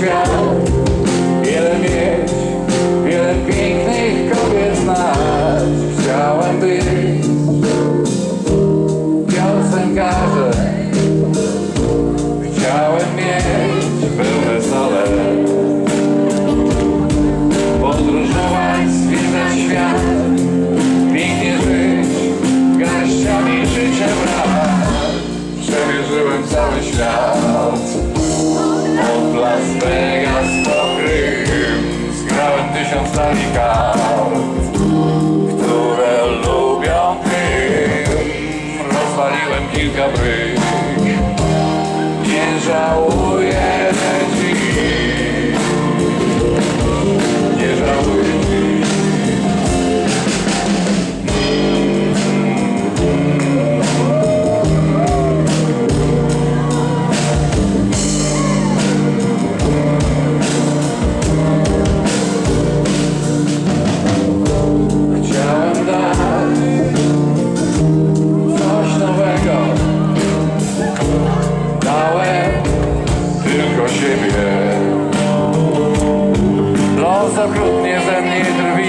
świat Wiele mieć, wiele pięknych kobiet znać. Chciałem być piosenkarzem. Chciałem mieć pełne sale. Podróżować, zwiedzać świat. Pięknie żyć, garściami życia brać Vegas po Krym Zgrałem tysiąc kart Które lubią Krym Rozwaliłem kilka bryk. Nie żałuję забрудне за неї дрові.